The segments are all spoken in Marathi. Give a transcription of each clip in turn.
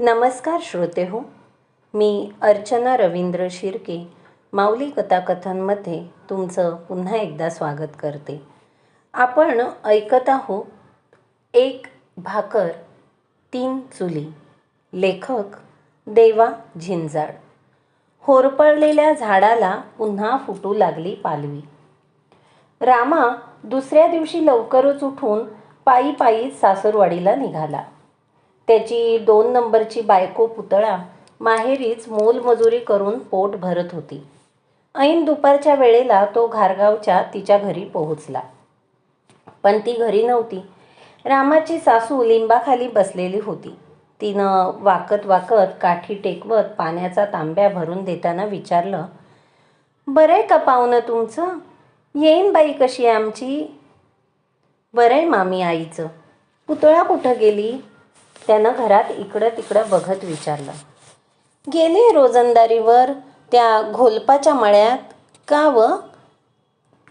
नमस्कार श्रोते हो मी अर्चना रवींद्र शिर्के माऊली कथाकथनमध्ये तुमचं पुन्हा एकदा स्वागत करते. आपण ऐकत आहोत एक भाकर तीन चुली लेखक देवा झिंजाड होरपळलेल्या झाडाला पुन्हा फुटू लागली पालवी. रामा दुसऱ्या दिवशी लवकरच उठून पायी पायी सासरवाडीला निघाला. त्याची दोन नंबरची बायको पुतळा माहेरीच मोलमजुरी करून पोट भरत होती. ऐन दुपारच्या वेळेला तो घारगावच्या तिच्या घरी पोहोचला. पण ती घरी नव्हती. रामाची सासू लिंबाखाली बसलेली होती. तिनं वाकत वाकत काठी टेकवत पाण्याचा तांब्या भरून देताना विचारलं बरं आहे का पाहुणं तुमचं? येईन बाई कशी आहे आमची? बरं आहे मामी आईचं. पुतळा कुठं गेली? त्यानं घरात इकडं तिकडं बघत विचारलं गेले रोजंदारीवर त्या घोलपाच्या मळ्यात का व?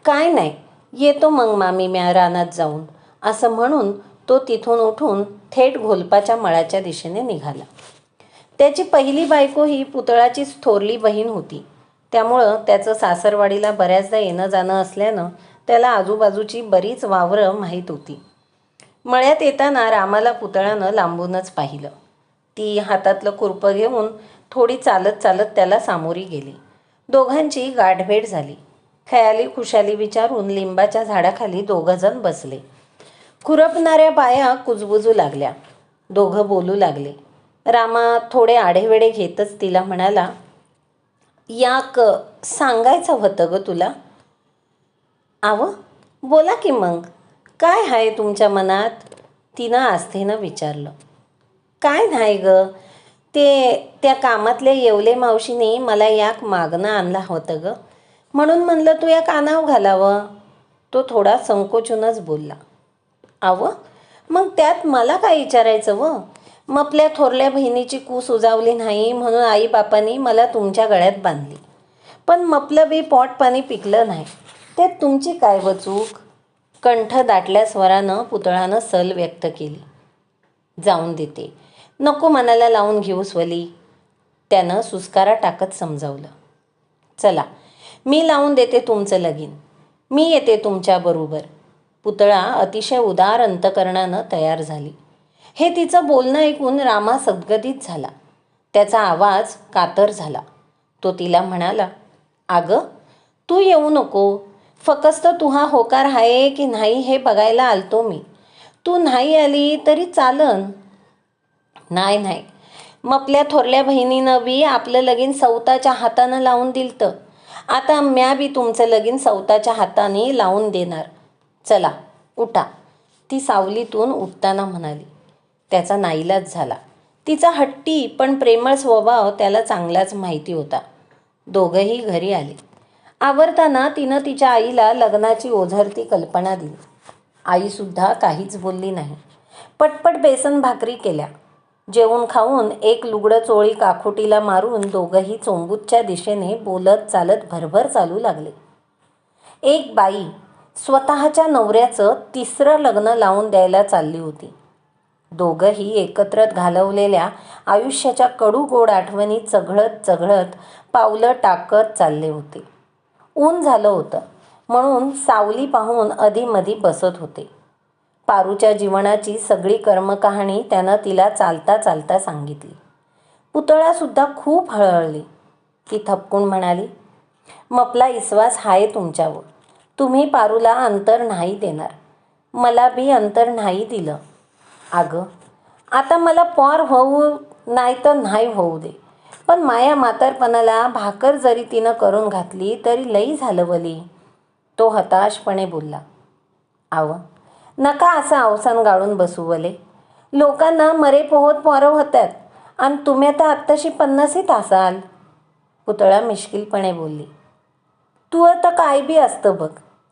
काय नाही येतो मग मामी म्या रानात जाऊन. असं म्हणून तो तिथून उठून थेट घोलपाच्या मळाच्या दिशेने निघाला. त्याची पहिली बायको ही पुतळाचीच थोरली बहीण होती. त्यामुळं त्याचं सासरवाडीला बऱ्याचदा येणं जाणं असल्यानं त्याला आजूबाजूची बरीच वावरं माहीत होती. मळ्यात येताना रामाला पुतळ्यानं लांबूनच पाहिलं. ती हातातलं कुरपं घेऊन थोडी चालत चालत त्याला सामोरी गेली. दोघांची गाठभेट झाली. खयाली खुशाली विचारून लिंबाच्या झाडाखाली दोघंजण बसले. खुरपणाऱ्या बाया कुजबुजू लागल्या. दोघं बोलू लागले. रामा थोडे आढेवेडे घेतच तिला म्हणाला याक सांगायचं होतं ग तुला? आव बोला की मग. काय आहे तुमच्या मनात? तिनं आस्थेनं विचारलं. काय नाही ग. ते त्या कामातल्या येवले मावशीने मला याक मागणं आणला होतं ग. म्हणून म्हणलं तू या कानाव घालावं. तो थोडा संकोचूनच बोलला. आव मग त्यात मला काय विचारायचं व? मपल्या थोरल्या बहिणीची कूस उजावली नाही म्हणून आईबापांनी मला तुमच्या गळ्यात बांधली. पण मपलं बी पोट पाणी पिकलं नाही. त्यात तुमची काय व चूक? कंठ दाटल्या स्वरानं पुतळानं सल व्यक्त केली. जाऊन देते. नको मनाला लावून घेऊ स्वली. त्यानं सुस्कारा टाकत समजावलं. चला मी लावून देते तुमचं लगीन. मी येते तुमच्याबरोबर पुतळा अतिशय उदार अंतकरणानं तयार झाली. हे तिचं बोलणं ऐकून रामा सद्गदित झाला. त्याचा आवाज कातर झाला. तो तिला म्हणाला अगं तू येऊ नको. फकस्त तुहा होकार आहे की नाही हे बघायला आलतो मी. तू नाही आली तरी चालन. नाही नाही. मपल्या थोरल्या बहिणीनं बी आपलं लगीन सवताच्या हातानं लावून दिलतं. आता म्या बी तुमचं लगीन सवताच्या हाताने लावून देणार. चला उठा. ती सावलीतून उठताना म्हणाली. त्याचा नाईलाज झाला. तिचा हट्टी पण प्रेमळ स्वभाव त्याला चांगलाच माहिती होता. दोघंही घरी आले. आवरताना तिनं तिच्या आईला लग्नाची ओझरती कल्पना दिली. आईसुद्धा काहीच बोलली नाही. पटपट बेसन भाकरी केल्या. जेवून खाऊन एक लुगडं चोळी काखोटीला मारून दोघंही चोंबूतच्या दिशेने बोलत चालत भरभर चालू लागले. एक बाई स्वतःच्या नवऱ्याचं तिसरं लग्न लावून द्यायला चालली होती. दोघंही एकत्रत घालवलेल्या आयुष्याच्या कडू गोड आठवणी चघळत चघळत पावलं टाकत चालले होते. ऊन झालं होतं. म्हणून सावली पाहून अधीमधी बसत होते. पारूच्या जीवनाची सगळी कर्मकहाणी त्यानं तिला चालता चालता सांगितली. पुतळासुद्धा खूप हळहळली. ती थपकून म्हणाली मपला विश्वास आहे तुमच्यावर. तुम्ही पारूला अंतर नाही देणार. मला बी अंतर नाही दिलं. अगं आता मला पॉर होऊ नाही तर नाही होऊ दे. पण माया म्हातारपणाला भाकर जरी तिनं करून घातली तरी लई झालं वली. तो हताशपणे बोलला आव नका असं अवसान गाळून बसू वले. लोकांना मरे पोहत पोरं होतात आणि तुम्ही आता आत्ताशी पन्नासीत असाल पुतळा मिश्किलपणे बोलली तू आता काय बी असतं बघ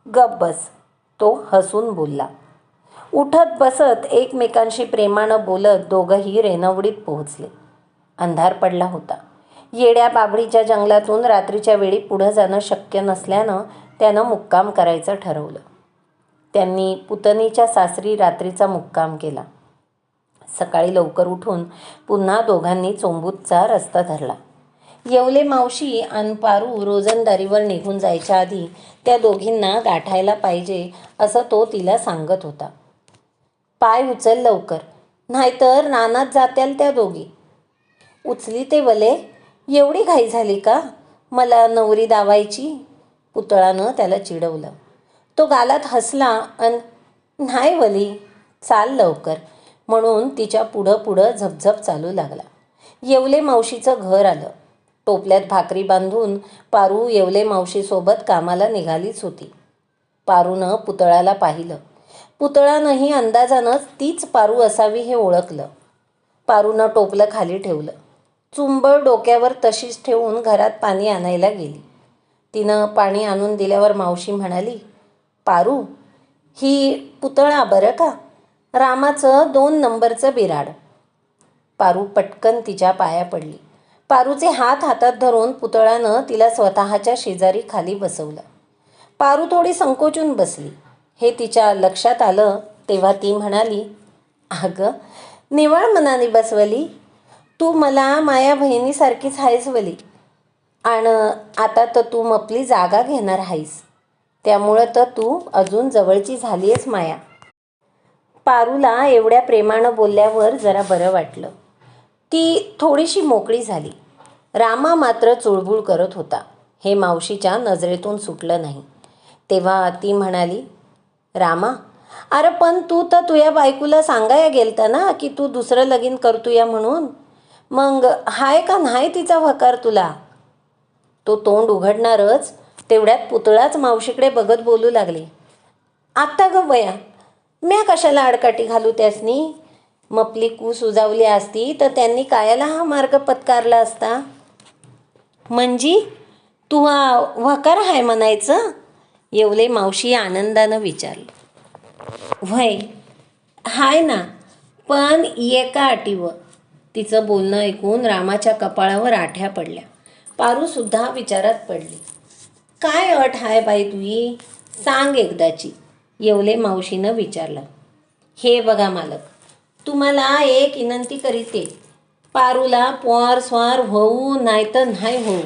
गप बस. तो हसून बोलला उठत बसत एकमेकांशी प्रेमानं बोलत दोघंही रेनवडीत पोहोचले. अंधार पडला होता. येड्या बाबडीच्या जंगलातून रात्रीच्या वेळी पुढं जाणं शक्य नसल्यानं त्यानं मुक्काम करायचं ठरवलं. त्यांनी पुतणीच्या सासरी रात्रीचा मुक्काम केला. सकाळी लवकर उठून पुन्हा दोघांनी चोंबूतचा रस्ता धरला. येवले मावशी आणि पारू रोजंदारीवर निघून जायच्या आधी त्या दोघींना गाठायला पाहिजे असं तो तिला सांगत होता. पाय उचल लवकर नाहीतर नानात जात्याल त्या दोघी. उचली ते वले एवढी घाई झाली का? मला नवरी दावायची. पुतळानं त्याला चिडवलं. तो गालात हसला अन नाही वली चाल लवकर. म्हणून तिच्या पुढं पुढं झपझप चालू लागला. येवले मावशीचं घर आलं. टोपल्यात भाकरी बांधून पारू येवले मावशीसोबत कामाला निघालीच होती. पारूनं पुतळ्याला पाहिलं. पुतळानंही अंदाजानंच तीच पारू असावी हे ओळखलं. पारूनं टोपलं खाली ठेवलं. चुंबळ डोक्यावर तशीच ठेवून घरात पाणी आणायला गेली. तिनं पाणी आणून दिल्यावर मावशी म्हणाली पारू ही पुतळा बरं का? रामाचं दोन नंबरचं बिराड. पारू पटकन तिच्या पाया पडली. पारूचे हात हातात धरून पुतळानं तिला स्वतःच्या शेजारी खाली बसवलं. पारू थोडी संकोचून बसली. हे तिच्या लक्षात आलं तेव्हा ती म्हणाली अगं निवळ मनाने बसवली? तू मला माया बहिणीसारखीच आहेस वली. आणि आता तर तू मपली जागा घेणार आहेस. त्यामुळं तर तू अजून जवळची झाली आहेस माया. पारूला एवढ्या प्रेमानं बोलल्यावर जरा बरं वाटलं. ती थोडीशी मोकळी झाली. रामा मात्र चुळबुळ करत होता. हे मावशीच्या नजरेतून सुटलं नाही. तेव्हा ती म्हणाली रामा अरे पण तू तर तुझ्या बायकोला सांगाया गेलता ना की तू दुसरं लगीन करतोया म्हणून? मग हाय का नाही तिचा वकार तुला? तो तोंड उघडणारच तेवढ्यात पुतळाच मावशीकडे बघत बोलू लागले. आत्ता ग बया म्या कशाला आडकाठी घालू त्यासनी? मपली कूस उजावली असती तर त्यांनी कायाला हा मार्ग पत्कारला असता? म्हणजे तू हा वकार आहे म्हणायचं? येवले मावशी आनंदानं विचारलं. व्हय हाय ना पण एका अटीवर. तिचं बोलणं ऐकून रामाच्या कपाळावर आठ्या पडल्या. पारूसुद्धा विचारात पडली. काय अट हाय बाई तुही सांग एकदाची येवले मावशीनं विचारलं. हे बघा मालक तुम्हाला एक विनंती करीते. पारूला पोर स्वार होऊ नाही तर नाही होऊ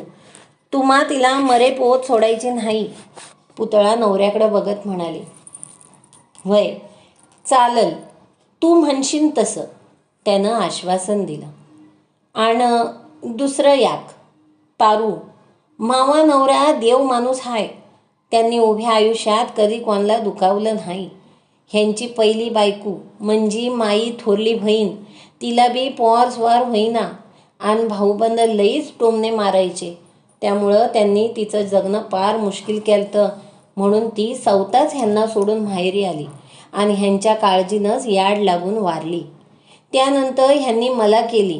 तुम्हा तिला मरे पोत सोडायची नाही पुतळा नवऱ्याकडे बघत म्हणाले. वय चालल तू म्हणशीन तसं. त्यानं आश्वासन दिलं. आणि दुसरं याक पारू मावा नवरा देव माणूस हाय त्यांनी उभ्या आयुष्यात कधी कोणाला दुखावलं नाही. ह्यांची पहिली बायको म्हणजे माई थोरली बहीण तिला बी पोर स्वार होईना. आणि भाऊबंद लईच टोमणे मारायचे. त्यामुळं त्यांनी तिचं जगणं फार मुश्किल केलं म्हणून ती सवताच ह्यांना सोडून माहेरी आली. आणि ह्यांच्या काळजीनंच याड लागून वारली. त्यानंतर ह्यांनी मला केली.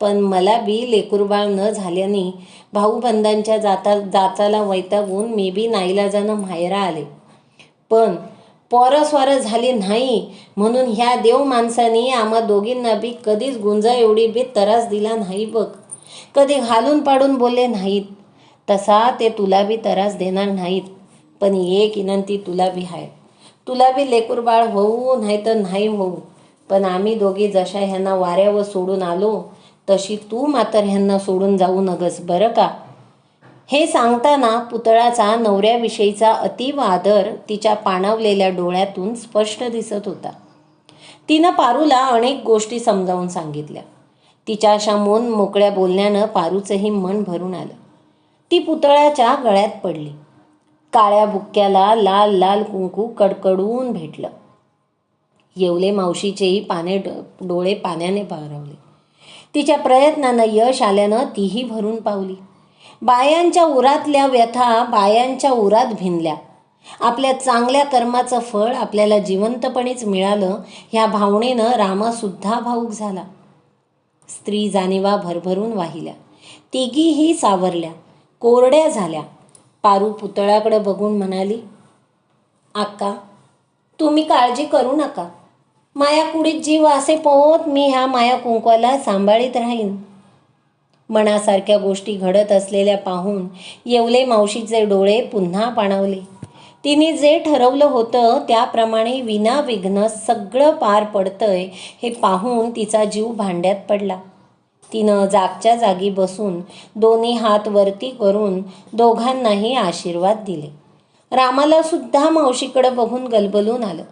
पण मला बी लेकुरबाळ न झाल्याने भाऊबंधांच्या जाता जाचाला वैतागून मी बी नाईलाजानं माहेरा आले. पण पोरस्वार झाली नाही म्हणून ह्या देव माणसाने आम्हा दोघींना बी कधीच गुंजा एवढी बी त्रास दिला नाही बघ. कधी घालून पाडून बोलले नाहीत. तसा ते तुला बी त्रास देणार नाहीत. पण एक विनंती तुला बी आहे तुला बी लेकुरबाळ होऊ नाही तर नाही होऊ. पण आम्ही दोघी जशा ह्यांना वाऱ्यावर सोडून आलो तशी तू मात्र ह्यांना सोडून जाऊ नगस बरं का? हे सांगताना पुतळाचा नवऱ्याविषयीचा अतीव आदर तिच्या पाणावलेल्या डोळ्यातून स्पष्ट दिसत होता. तिनं पारूला अनेक गोष्टी समजावून सांगितल्या. तिच्या अशा मन मोकळ्या बोलण्यानं पारूचंही मन भरून आलं. ती पुतळ्याच्या गळ्यात पडली. काळ्या बुक्क्याला लाल लाल कुंकू कडकडून भेटलं. येवले मावशीचेही पाने ड- डोळे पाण्याने पारवले तिच्या प्रयत्नानं यश आल्यानं तीही भरून पावली. बायांच्या उरातल्या व्यथा बायांच्या उरात भिनल्या. आपल्या चांगल्या कर्माचं फळ आपल्याला जिवंतपणेच मिळालं ह्या भावनेनं रामासुद्धा भाऊक झाला. स्त्री जाणीवा भरभरून वाहिल्या. तिघीही सावरल्या. कोरड्या झाल्या. पारू पुतळ्याकडे बघून म्हणाली आक्का तुम्ही काळजी करू नका. माया कुडीत जीव असे पोहोत मी ह्या माया कुंकवाला सांभाळीत राहीन. मनासारख्या गोष्टी घडत असलेल्या पाहून येवले मावशीचे डोळे पुन्हा पाणावले. तिने जे ठरवलं होतं त्याप्रमाणे विनाविघ्न सगळं पार पडतंय हे पाहून तिचा जीव भांड्यात पडला. तिनं जागच्या जागी बसून दोन्ही हात वरती करून दोघांनाही आशीर्वाद दिले. रामाला सुद्धा मावशीकडे बघून गलबलून आलं.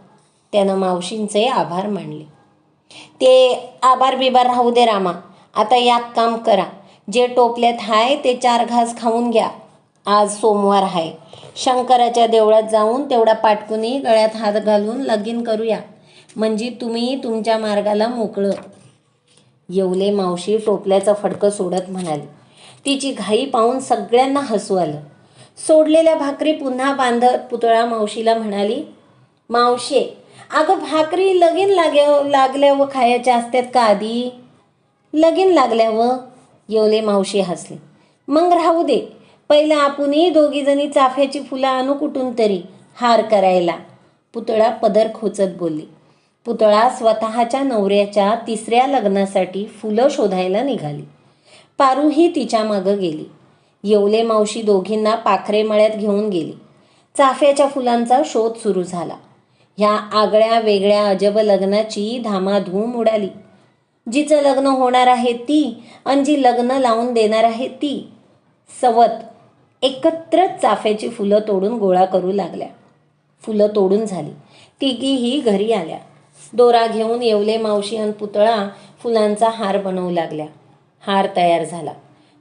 त्यानं मावशींचे आभार मानले. ते आभार बिबार राहू दे रामा आता याक काम करा. जे टोपल्यात हाय ते चार घास खाऊन घ्या. आज सोमवार आहे शंकराच्या देवळात जाऊन तेवढा पाटकुनी गळ्यात हात घालून लगीन करूया. म्हणजे तुम्ही तुमच्या मार्गाला मोकळं. येवले मावशी टोपल्याचं फडकं सोडत म्हणाली. तिची घाई पाहून सगळ्यांना हसू आलं. सोडलेल्या भाकरी पुन्हा बांधत पुतळा मावशीला म्हणाली मावशे अगं भाकरी लगीन लागे लागल्यावर खायच्या असतात का आधी? लगीन लागल्यावर येवले मावशी हसले. मग राहू दे. पहिलं आपणही दोघीजणी चाफ्याची फुलं आणू कुठून तरी हार करायला. पुतळा पदर खोचत बोलली. पुतळा स्वतःच्या नवऱ्याच्या तिसऱ्या लग्नासाठी फुलं शोधायला निघाली. पारूही तिच्या मागं गेली. येवले मावशी दोघींना पाखरे मळ्यात घेऊन गेली. चाफ्याच्या फुलांचा शोध सुरू झाला. ह्या आगळ्या वेगळ्या अजब लग्नाची धामाधूम उडाली. जिचं लग्न होणार आहे ती आणि जी लग्न लावून देणार आहे ती सवत एकत्रच चाफ्याची फुलं तोडून गोळा करू लागल्या. फुलं तोडून झाली. तिघीही घरी आल्या. दोरा घेऊन येवले मावशी आणि पुतळा फुलांचा हार बनवू लागल्या. हार तयार झाला.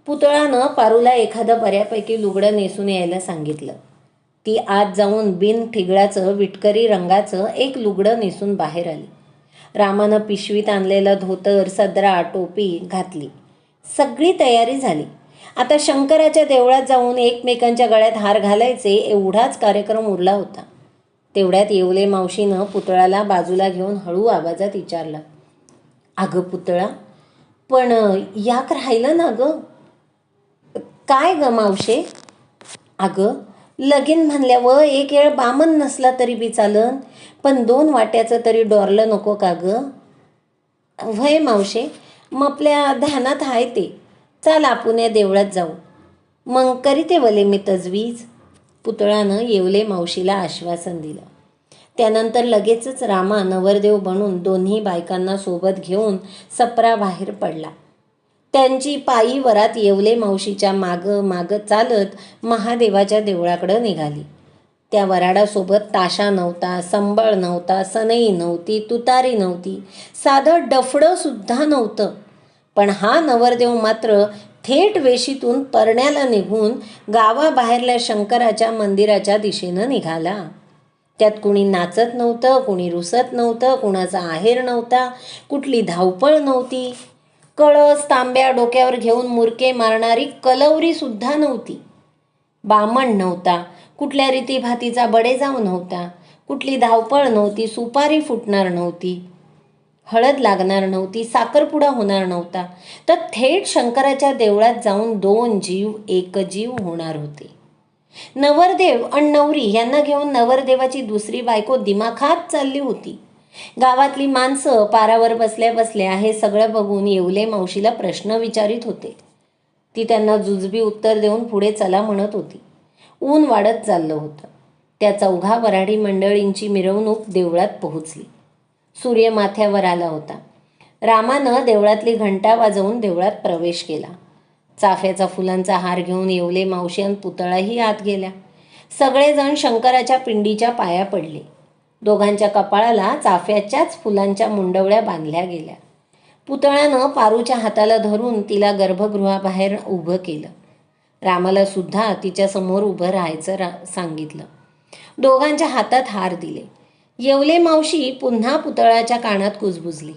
पुतळानं पारूला एखादं बऱ्यापैकी लुगडं नेसून यायला सांगितलं. ती आत जाऊन बिन ठिगळ्याचं विटकरी रंगाचं एक लुगडं नेसून बाहेर आली. रामानं पिशवीत आणलेलं धोतर सदरा टोपी घातली. सगळी तयारी झाली. आता शंकराच्या देवळात जाऊन एकमेकांच्या गळ्यात हार घालायचे एवढाच कार्यक्रम उरला होता. तेवढ्यात येवले मावशीनं पुतळाला बाजूला घेऊन हळू आवाजात विचारलं. अगं पुतळा पण याक राहिलं ना गं? काय ग मावशे? अगं लगीन म्हणल्यावर एक वेळ बामन नसला तरी बी चालन पण दोन वाट्याचं तरी डोरलं नको का गं? व्हय मावशे मग आपल्या ध्यानात आहे ते. चाल आपण या देवळात जाऊ. मग करीते वले मी तजवीज. पुतळानं येवले मावशीला आश्वासन दिलं. त्यानंतर लगेचच रामा नवरदेव बनून दोन्ही बायकांना सोबत घेऊन सपरा बाहेर पडला. त्यांची पायी वरात येवले मावशीच्या मागं मागं चालत महादेवाच्या देवळाकडं निघाली. त्या वराडासोबत ताशा नव्हता संबळ नव्हता सनई नव्हती तुतारी नव्हती साधं डफडं सुद्धा नव्हतं. पण हा नवरदेव मात्र थेट वेशीतून परण्याला निघून गावाबाहेरल्या शंकराच्या मंदिराच्या दिशेनं निघाला. त्यात कुणी नाचत नव्हतं कुणी रुसत नव्हतं कुणाचा आहेर नव्हता कुठली धावपळ नव्हती. कळस तांब्या डोक्यावर घेऊन मुरके मारणारी कलवरी सुद्धा नव्हती. बामण नव्हता. कुठल्या रीतीभातीचा बडेजाव नव्हता. कुठली धावपळ नव्हती. सुपारी फुटणार नव्हती. हळद लागणार नव्हती. साखरपुडा होणार नव्हता. तर थेट शंकराच्या देवळात जाऊन दोन जीव एक जीव होणार होते. नवरदेव आणि नवरी यांना घेऊन नवरदेवाची दुसरी बायको दिमाखात चालली होती. गावातली माणसं पारावर बसल्या बसल्या हे सगळं बघून येवले मावशीला प्रश्न विचारित होते. ती त्यांना जुजबी उत्तर देऊन पुढे चला म्हणत होती. ऊन वाढत चाललं होतं. त्या चौघा वराडी मंडळींची मिरवणूक देवळात पोहोचली. सूर्य माथ्यावर आला होता. रामानं देवळातली घंटा वाजवून देवळात प्रवेश केला. चाफ्याचा फुलांचा हार घेऊन येवले मावशी आणि पुतळाही आत गेल्या. सगळेजण शंकराच्या पिंडीच्या पाया पडले. दोघांच्या कपाळाला चाफ्याच्याच फुलांच्या मुंडवळ्या बांधल्या गेल्या. पुतळ्यानं पारूच्या हाताला धरून तिला गर्भगृहाबाहेर उभं केलं. रामाला सुद्धा तिच्यासमोर उभं राहायचं रा सांगितलं. दोघांच्या हातात हार दिले. येवले मावशी पुन्हा पुतळ्याच्या कानात कुजबुजली.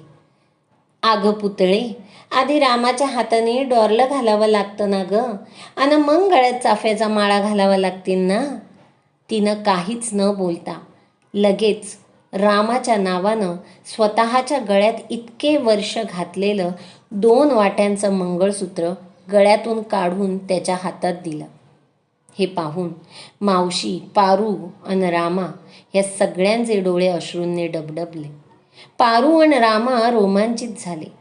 आग पुतळे आधी रामाच्या हाताने डोरलं घालावं लागतं ना गं? आणि मग गळ्यात चाफ्याचा माळा घालावा लागतील ना? तिनं काहीच न बोलता लगेच रामाच्या नावानं स्वतःच्या गळ्यात इतके वर्ष घातलेलं दोन वाट्यांचं मंगळसूत्र गळ्यातून काढून त्याच्या हातात दिलं. हे पाहून मावशी पारू आणि रामा या सगळ्यांचे डोळे अश्रूंनी डबडबले. पारू आणि रामा रोमांचित झाले.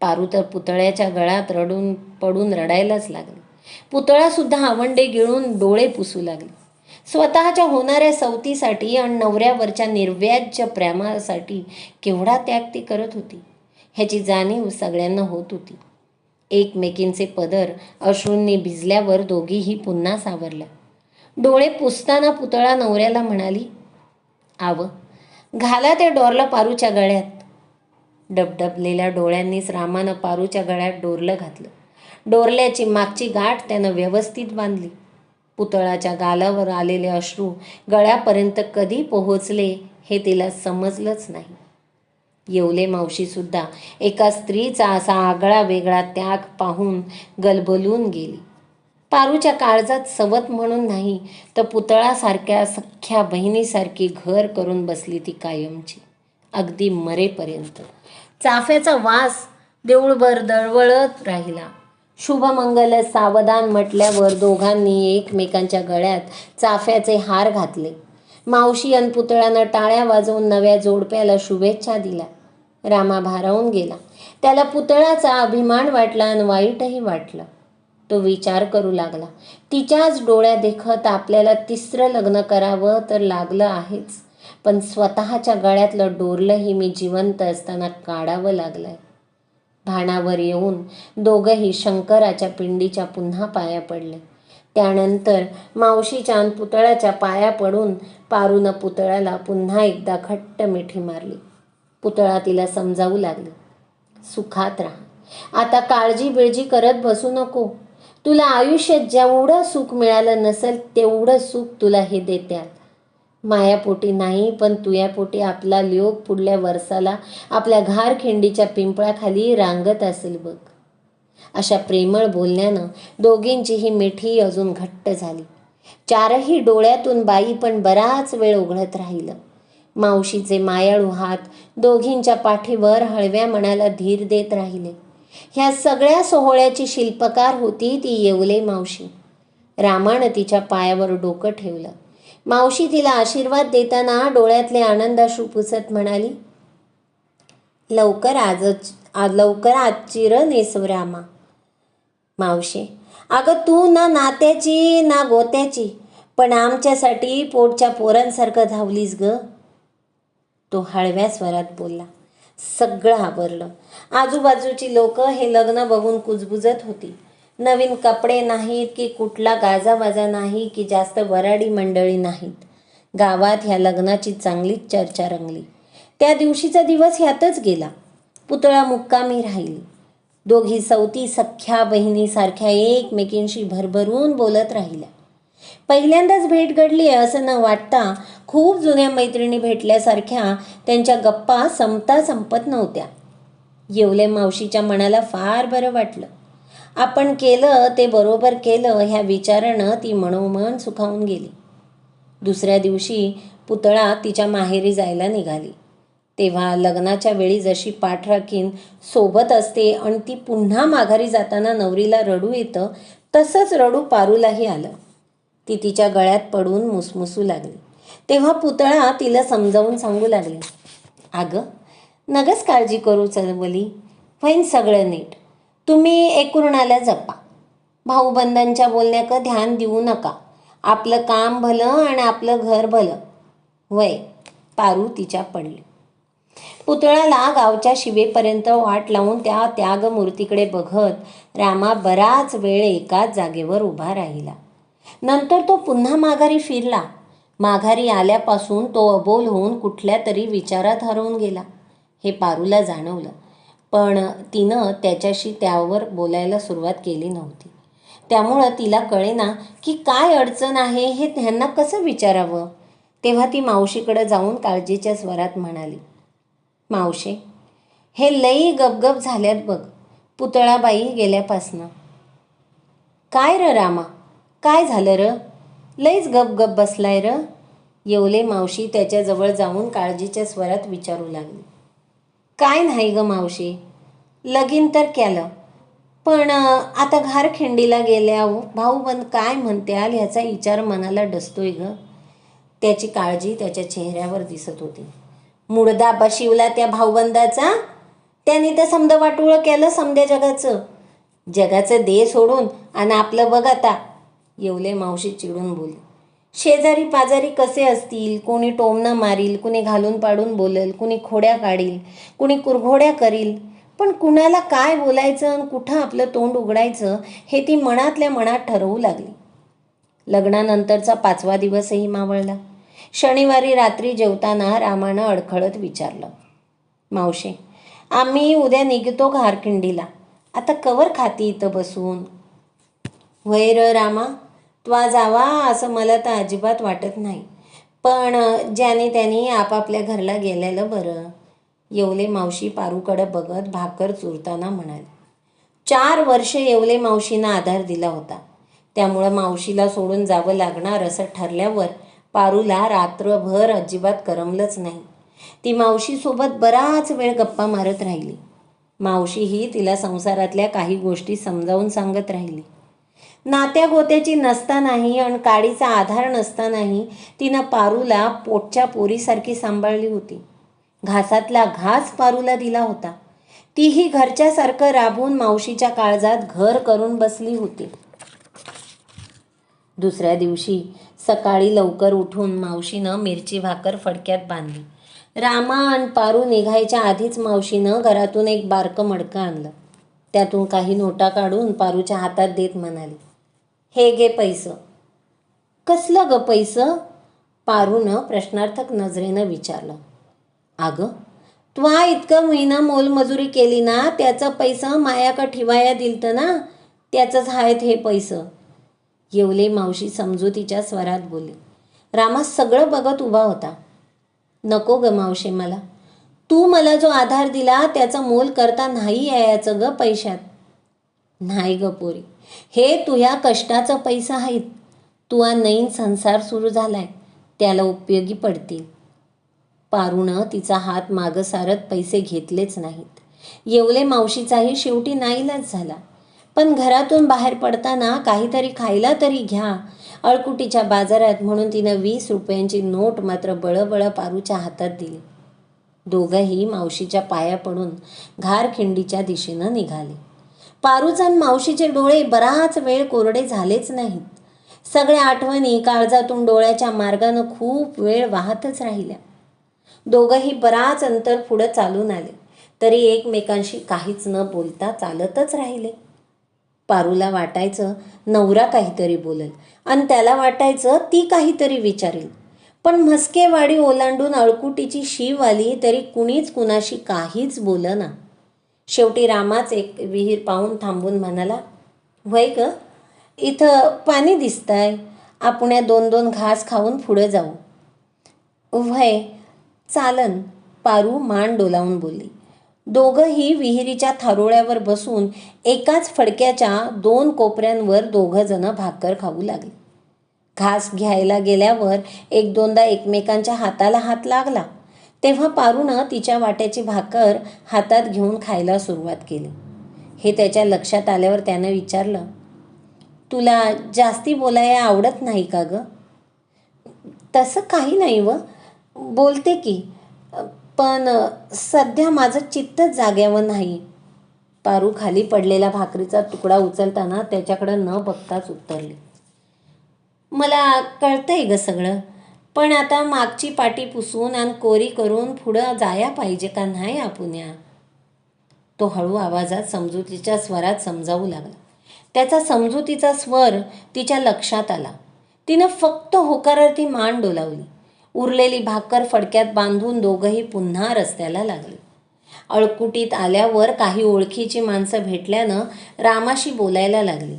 पारू तर पुतळ्याच्या गळ्यात रडून पडून रडायलाच लागले. पुतळासुद्धा आवंडे गिळून डोळे पुसू लागले. स्वतःच्या होणाऱ्या सवतीसाठी आणि नवऱ्यावरच्या निर्व्याज्य प्रेमासाठी केवढा त्याग ती करत होती? ह्याची जाणीव सगळ्यांना होत होती. एकमेकींचे पदर अश्रूंनी भिजल्यावर दोघीही पुन्हा सावरल्या. डोळे पुसताना पुतळा नवऱ्याला म्हणाली आव घाला त्या डोरला पारूच्या गळ्यात. डबडबलेल्या डोळ्यांनीच रामानं पारूच्या गळ्यात डोरलं घातलं. डोरल्याची मागची गाठ त्यानं व्यवस्थित बांधली. पुतळाच्या गालावर आलेले अश्रू गळ्यापर्यंत कधी पोहोचले हे तिला समजलंच नाही. येवले मावशीसुद्धा एका स्त्रीचा असा आगळा वेगळा त्याग पाहून गलबलून गेली. पारूच्या काळजात सवत म्हणून नाही तर पुतळासारख्या सख्ख्या बहिणीसारखी घर करून बसली ती कायमची अगदी मरेपर्यंत. चाफ्याचा वास देऊळभर दळवळत राहिला. शुभमंगल सावधान म्हटल्यावर दोघांनी एकमेकांच्या गळ्यात चाफ्याचे हार घातले. मावशी अन पुतळ्यानं टाळ्या वाजवून नव्या जोडप्याला शुभेच्छा दिल्या. रामा भारावून गेला. त्याला पुतळ्याचा अभिमान वाटला आणि वाईटही वाटलं. तो विचार करू लागला. तिच्याच डोळ्या देखत आपल्याला तिसरं लग्न करावं तर लागलं आहेच. पण स्वतःच्या गळ्यातलं डोरलंही मी जिवंत असताना काढावं लागलंय. भाणावर येऊन दोघंही शंकराच्या पिंडीच्या पुन्हा पाया पडले. त्यानंतर मावशीच्या अन पुतळ्याच्या पाया पडून पारून पुतळ्याला पुन्हा एकदा घट्ट मिठी मारली. पुतळा तिला समजावू लागली. सुखात राहा. आता काळजी बिळजी करत बसू नको. तुला आयुष्यात जेवढं सुख मिळालं नसेल तेवढं सुख तुला हे देत्यात. मायापोटी नाही पण तुयापोटी आपला लोक पुढल्या वर्षाला आपल्या घारखिंडीच्या पिंपळाखाली रांगत असेल बघ. अशा प्रेमळ बोलण्यानं दोघींचीही मिठी अजून घट्ट झाली. चारही डोळ्यातून बाई पण बराच वेळ उघडत राहिलं. मावशीचे मायाळू हात दोघींच्या पाठीवर हळव्या मनाला धीर देत राहिले. ह्या सगळ्या सोहळ्याची शिल्पकार होती ती येवले मावशी. रामानं तिच्या पायावर डोकं ठेवलं. मावशी तिला आशीर्वाद देताना डोळ्यातले आनंदाश्रू पुसत म्हणाली लवकर आजच आ- लवकर आजची र नेसवरामा मावशी अगं तू ना नात्याची ना गोत्याची पण आमच्यासाठी पोटच्या पोरांसारखं धावलीस ग. तो हळव्या स्वरात बोलला सगळं आवरलं. आजूबाजूची लोक हे लग्न बघून कुजबुजत होती. नवीन कपडे नाहीत की कुठला गाजावाजा नाही की जास्त वराडी मंडळी नाहीत. गावात ह्या लग्नाची चांगलीच चर्चा रंगली. त्या दिवशीचा दिवस ह्यातच गेला. पुतळा मुक्कामी राहिली. दोघी सवती सख्ख्या बहिणीसारख्या एकमेकींशी भरभरून बोलत राहिल्या. पहिल्यांदाच भेट घडली आहे असं न वाटता खूप जुन्या मैत्रिणी भेटल्यासारख्या त्यांच्या गप्पा संपता संपत नव्हत्या. येवले मावशीच्या मनाला फार बरं वाटलं. आपण केलं ते बरोबर केलं ह्या विचारानं ती मनोमन सुखावून गेली. दुसऱ्या दिवशी पुतळा तिच्या माहेरी जायला निघाली. तेव्हा लग्नाच्या वेळी जशी पाठराखीन सोबत असते आणि ती पुन्हा माघारी जाताना नवरीला रडू येतं तसंच रडू पारूलाही आलं. ती तिच्या गळ्यात पडून मुसमुसू लागली. तेव्हा पुतळा तिला समजावून सांगू लागली. अगं नगस काळजी करू चलवली होईन सगळं नीट. तुम्ही एकुरणाला जपा. भाऊबंधांच्या बोलण्याक ध्यान देऊ नका. आपलं काम भलं आणि आपलं घर भलं. वय पारू तिच्या पडली. पुतळ्याला गावच्या शिवेपर्यंत वाट लावून त्या त्यागमूर्तीकडे बघत रामा बराच वेळ एकाच जागेवर उभा राहिला. नंतर तो पुन्हा माघारी फिरला. माघारी आल्यापासून तो अबोल होऊन कुठल्या तरी विचारात हरवून गेला. हे पारूला जाणवलं. पण तिनं त्याच्याशी त्यावर बोलायला सुरुवात केली नव्हती. त्यामुळं तिला कळेना की काय अडचण आहे हे त्यांना कसं विचारावं? तेव्हा ती मावशीकडं जाऊन काळजीच्या स्वरात म्हणाली मावशे हे लई गपगप झाल्यात बघ पुतळाबाई गेल्यापासनं. काय र रामा? काय झालं र? लईच गपगप बसलाय र? येवले मावशी त्याच्याजवळ जाऊन काळजीच्या स्वरात विचारू लागली. काय नाही ग मावशी. लगीन तर केलं. पण आता घारखिंडीला गेल्या भाऊबंद काय म्हणत्याल ह्याचा विचार मनाला डसतोय ग. त्याची काळजी त्याच्या चेहऱ्यावर दिसत होती. मुडदा बशिवला त्या भाऊबंदाचा. त्याने तर समद वाटोळं केलं समद्या जगाचं. जगाचं दे सोडून आणि आपलं बघ आता. येवले मावशी चिडून बोलली. शेजारी पाजारी कसे असतील? कोणी टोमणं मारील कुणी घालून पाडून बोलेल कुणी खोड्या काढील कुणी कुरघोड्या करील. पण कुणाला काय बोलायचं आणि कुठं आपलं तोंड उघडायचं हे ती मनातल्या मनात ठरवू लागली. लग्नानंतरचा पाचवा दिवसही मावळला. शनिवारी रात्री जेवताना रामानं अडखळत विचारलं मावशे आम्ही उद्या निघतो घारखिंडीला. आता कवर खाती इथं बसून? वैर रामा त्वा जावा असं मला तर अजिबात वाटत नाही. पण ज्याने त्यांनी आपापल्या घरला गेलेलं बरं. येवले मावशी पारूकडं बघत भाकर चुरताना म्हणाली. चार वर्ष येवले मावशींना आधार दिला होता. त्यामुळं मावशीला सोडून जावं लागणार असं ठरल्यावर पारूला रात्रभर अजिबात करमलंच नाही. ती मावशीसोबत बराच वेळ गप्पा मारत राहिली. मावशीही तिला संसारातल्या काही गोष्टी समजावून सांगत राहिली. नात्या गोत्याची नसतानाही आणि काडीचा आधार नसतानाही तिनं पारूला पोटच्या पोरीसारखी सांभाळली होती. घासातला घास पारूला दिला होता. तीही घरच्यासारखं राबून मावशीच्या काळजात घर करून बसली होती. दुसऱ्या दिवशी सकाळी लवकर उठून मावशीनं मिरची भाकर फडक्यात बांधली. रामा आणि पारू निघायच्या आधीच मावशीनं घरातून एक बारकं मडकं आणलं. त्यातून काही नोटा काढून पारूच्या हातात देत म्हणाली हे घे पैसं. कसलं ग पैसं? पारूनं प्रश्नार्थक नजरेनं विचारलं. अगं त्वा इतकं महिना मोलमजुरी केली ना त्याचं पैसं मायाका ठिवाया दिलतं ना त्याचंच आहेत हे पैसं. येवले मावशी समजुतीच्या स्वरात बोलली. रामा सगळं बघत उभा होता. नको ग मावशे मला. तू मला जो आधार दिला त्याचं मोल करता नाही यायचं ग पैशात. नाही ग पोरी. हे तुझ्या कष्टाचा पैसा आहेत. तू नईन नवीन संसार सुरू झालाय. त्याला उपयोगी पडतील. पारूनं तिचा हात मागं सारत पैसे घेतलेच नाहीत. येवले मावशीचाही शेवटी नाईलाच झाला. पण घरातून बाहेर पडताना काहीतरी खायला तरी घ्या. अळकुटीच्या बाजारात म्हणून तिनं वीस रुपयांची नोट मात्र बळबळ पारूच्या हातात दिली. दोघंही मावशीच्या पाया पडून घारखिंडीच्या दिशेनं निघाले. पारूचा आणि मावशीचे डोळे बराच वेळ कोरडे झालेच नाहीत. सगळ्या आठवणी काळजातून डोळ्याच्या मार्गानं खूप वेळ वाहतच राहिल्या. दोघंही बराच अंतर पुढं चालून आले. तरी एकमेकांशी काहीच न बोलता चालतच राहिले. पारूला वाटायचं नवरा काहीतरी बोलेल. आणि त्याला वाटायचं ती काहीतरी विचारेल. पण म्हस्केवाडी ओलांडून अळकुटीची शीव आली तरी कुणीच कुणाशी काहीच बोलना. शेवटी रामाच एक विहीर पाहून थांबून म्हणाला वय ग इथं पाणी दिसतंय. आपण या दोन दोन घास खाऊन पुढे जाऊ. वय चालन पारू मान डोलावून बोलली. दोघंही विहिरीच्या थारोळ्यावर बसून एकाच फडक्याच्या दोन कोपऱ्यांवर दोघं जण भाकर खाऊ लागली. घास घ्यायला गेल्यावर एक दोनदा एकमेकांच्या हाताला हात लागला. तेव्हा पारूनं तिच्या वाट्याची भाकर हातात घेऊन खायला सुरुवात केली. हे त्याच्या लक्षात आल्यावर त्यानं विचारलं तुला जास्ती बोलायला आवडत नाही का ग? तसं काही नाही व. बोलते की. पण सध्या माझं चित्तच जाग्यावर नाही. पारू खाली पडलेला भाकरीचा तुकडा उचलताना त्याच्याकडं न बघताच उत्तरली मला कळतंय ग सगळं. पण आता मागची पाटी पुसून आणि कोरी करून पुढं जाया पाहिजे का नाही आपुन्या तो हळू आवाजात समजुतीच्या स्वरात समजावू लागला. त्याचा समजुतीचा स्वर तिच्या लक्षात आला. तिनं फक्त होकारार्थी मान डोलावली. उरलेली भाकर फडक्यात बांधून दोघंही पुन्हा रस्त्याला लागले. अळकुटीत आल्यावर काही ओळखीची माणसं भेटल्यानं रामाशी बोलायला लागली.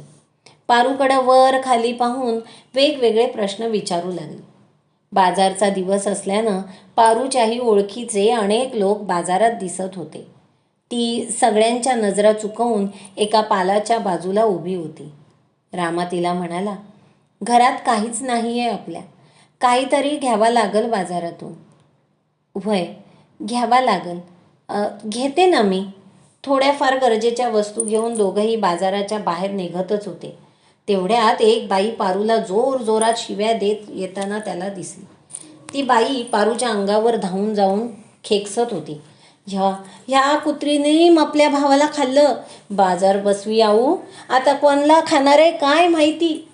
पारूकडं वर खाली पाहून वेगवेगळे प्रश्न विचारू लागले. बाजारचा दिवस असल्यानं पारूच्याही ओळखीचे अनेक लोक बाजारात दिसत होते. ती सगळ्यांच्या नजरा चुकवून एका पालाच्या बाजूला उभी होती. रामा तिला म्हणाला घरात काहीच नाही आहे आपल्या. काहीतरी घ्यावा लागल बाजारातून. वय घ्यावा लागल. घेते ना मी. थोड्याफार गरजेच्या वस्तू घेऊन दोघंही बाजाराच्या बाहेर निघतच होते. तेवढ्यात एक बाई पारूला जोर जोरात शिव्या देत येताना त्याला दिसली. ती बाई पारूच्या अंगावर धावून जाऊन खेकसत होती. ह्या ह्या कुत्रीने आपल्या भावाला खाल्लं. बाजार बसवी आऊ. आता कोणला खाणार आहे काय माहिती?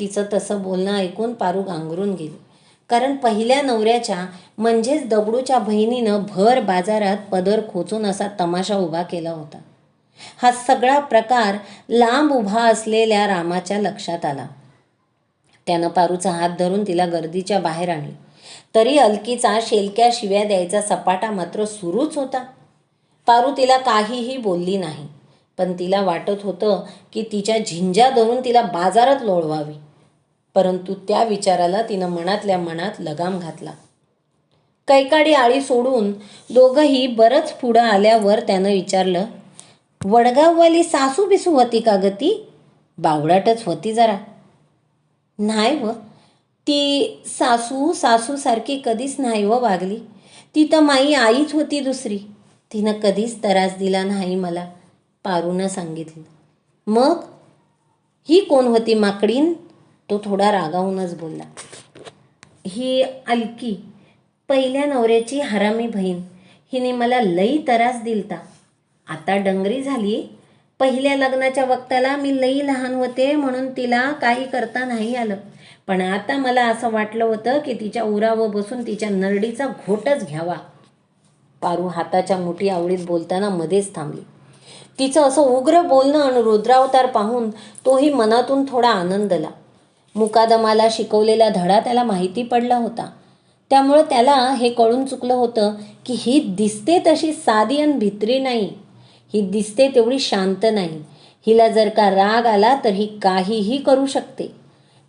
तिचं तसं बोलणं ऐकून पारू गांगरून गेली. कारण पहिल्या नवऱ्याच्या म्हणजेच दगडूच्या बहिणीनं भर बाजारात पदर खोचून असा तमाशा उभा केला होता. हा सगळा प्रकार लांब उभा असलेल्या रामाच्या लक्षात आला. त्यानं पारूचा हात धरून तिला गर्दीच्या बाहेर आणली. तरी अलकीचा शेलक्या शिव्या द्यायचा सपाटा मात्र सुरूच होता. पारू तिला काहीही बोलली नाही पण तिला वाटत होतं की तिच्या झिंजा धरून तिला बाजारात लोळवावी. परंतु त्या विचाराला तिनं मनातल्या मनात लगाम घातला. कैकाडी आळी सोडून दोघंही बरंच पुढं आल्यावर त्यानं विचारलं वडगाववाली सासू बिसू होती का ग ती? बावडाटच होती जरा. नाही व. ती सासू सासूसारखी कधीच नाही व वागली. ती तर माई आईच होती दुसरी. तिनं कधीच त्रास दिला नाही मला पारूनं सांगितलं. मग? ही कोण होती माकडीन? तो थोडा रागावूनच बोलला. ही अलकी पहिल्या नवऱ्याची हरामी बहीण. हिने मला लई त्रास दिलता. आता डंगरी झाली. पहिल्या लग्नाच्या वक्ताला मी लई लहान होते म्हणून तिला काही करता नाही आलं. पण आता मला असं वाटलं होतं की तिच्या उरावर बसून तिच्या नरडीचा घोटच घ्यावा. पारू हाताच्या मुठी आवडीत बोलताना मध्येच थांबली. तिचं असं उग्र बोलणं आणि रुद्रावतार पाहून तोही मनातून थोडा आनंदला. मुकादमाला शिकवलेला धडा त्याला माहिती पडला होता. त्यामुळं त्याला हे कळून चुकलं होतं की ही दिसते तशी साधी आणि भित्री नाही. ही दिसते तेवढी शांत नाही. हिला जर का राग आला तर ही काहीही करू शकते.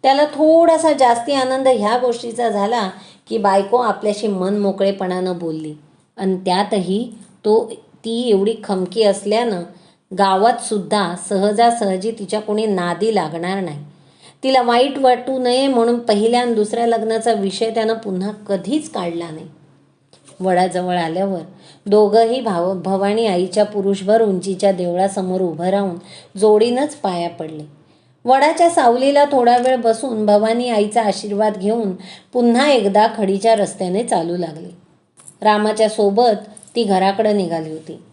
त्याला थोडासा जास्ती आनंद ह्या गोष्टीचा झाला की बायको आपल्याशी मन मोकळेपणानं बोलली. आणि त्यातही तो ती एवढी खमकी असल्यानं गावात सुद्धा सहजासहजी तिच्या कोणी नादी लागणार नाही. तिला वाईट वाटू नये म्हणून पहिल्या आणि दुसऱ्या लग्नाचा विषय त्यानं पुन्हा कधीच काढला नाही. वडाजवळ आल्यावर दोघंही भाव भवानी आईच्या पुरुषभर उंचीच्या देवळासमोर उभं राहून जोडीनंच पाया पडले. वडाच्या सावलीला थोडा वेळ बसून भवानी आईचा आशीर्वाद घेऊन पुन्हा एकदा खडीच्या रस्त्याने चालू लागले. रामाच्या सोबत ती घराकडे निघाली होती.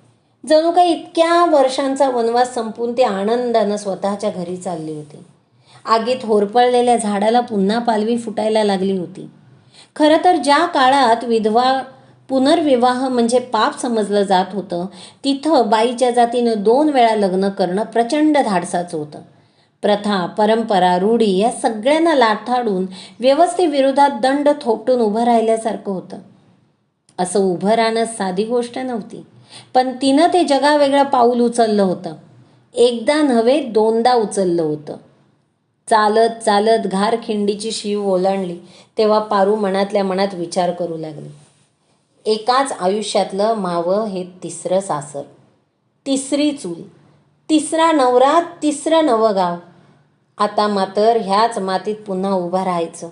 जणू काही इतक्या वर्षांचा वनवास संपून ती आनंदानं स्वतःच्या घरी चालली होती. आगीत होरपळलेल्या झाडाला पुन्हा पालवी फुटायला लागली होती. खरं तर ज्या काळात विधवा पुनर्विवाह म्हणजे पाप समजलं जात होतं. तिथं बाईच्या जातीनं दोन वेळा लग्न करणं प्रचंड धाडसाचं होतं. प्रथा परंपरा रूढी या सगळ्यांना लाथाडून व्यवस्थेविरोधात दंड थोपटून उभं राहिल्यासारखं होतं. असं उभं राहणं साधी गोष्ट नव्हती. पण तिनं ते जगावेगळं पाऊल उचललं होतं. एकदा नव्हे दोनदा उचललं होतं. चालत चालत घारखिंडीची शीव शिव ओलांडली. तेव्हा पारू मनातल्या मनात विचार करू लागली. एकाच आयुष्यातलं मावं हे तिसरं सासर. तिसरी चूल. तिसरा नवरा तिसरं नवं गाव. आता मात्र ह्याच मातीत पुन्हा उभं राहायचं.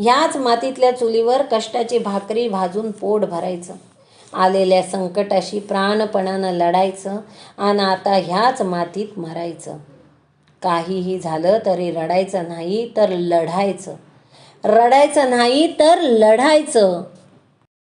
ह्याच मातीतल्या चुलीवर कष्टाची भाकरी भाजून पोट भरायचं. आलेल्या संकटाशी प्राणपणानं लढायचं आणि आता ह्याच मातीत मरायचं. काहीही झालं तरी रडायचं नाही तर लढायचं. रडायचं नाही तर लढायचं.